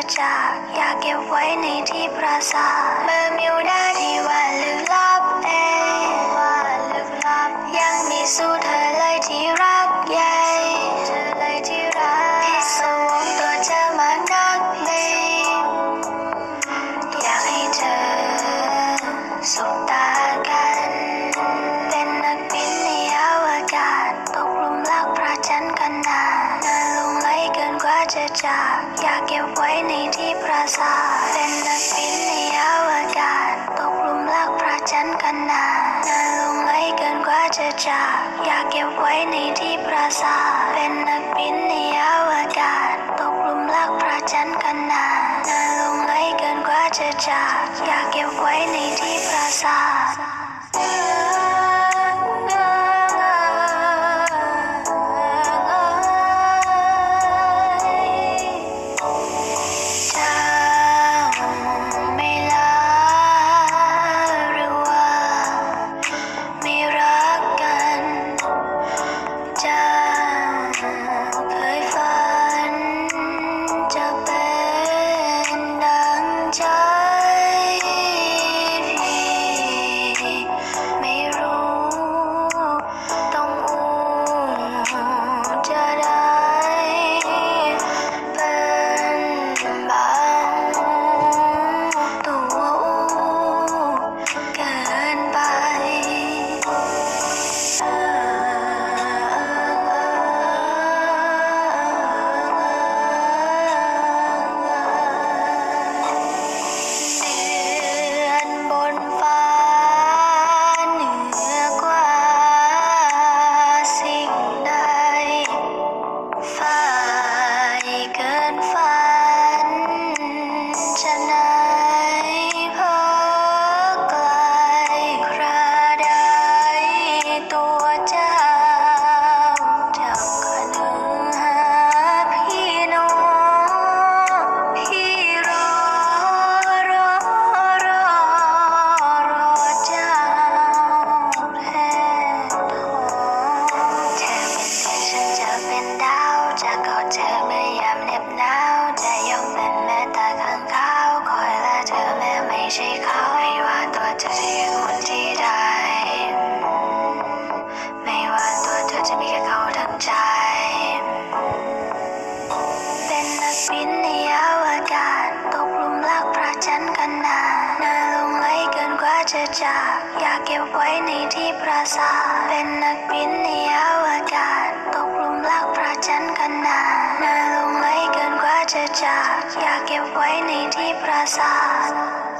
กินกว่าจากอยากเก็บไว้ในที่ปราสาทเมื่อมิวดาที่ว่าลึกลับเองว่าลึกลับ ยังมีสู้เธอเลยที่รัก จะจากอยากเก็บไว้ในที่ปราสาทเป็นนักบินในอวกาศตกหลุมรักพระจันทร์กันนานนานลงไหลเกินกว่าจะจากอยากเก็บไว้ในที่ปราสาทเป็นนักบินในอวกาศตกหลุมรักพระจันทร์กันนานนานลงไหลเกินกว่าจะจากอยากเก็บไว้ในที่ปราสาท ใช่เขาไม่ว่าตัวเธอจะอยู่บนที่ใดไม่ว่าตัวเธอจะมีแค่เขาทั้งใจ เป็นนักบินในอวกาศตกหลุมรักพระจันทร์กันนานนานลงไหลเกินกว่าจะจากอยากเก็บไว้ในที่ปราสาทเป็นนักบินในอวกาศตกหลุมรักพระจันทร์กันนานนานลงไหลเกินกว่าจะจากอยากเก็บไว้ในที่ปราสาท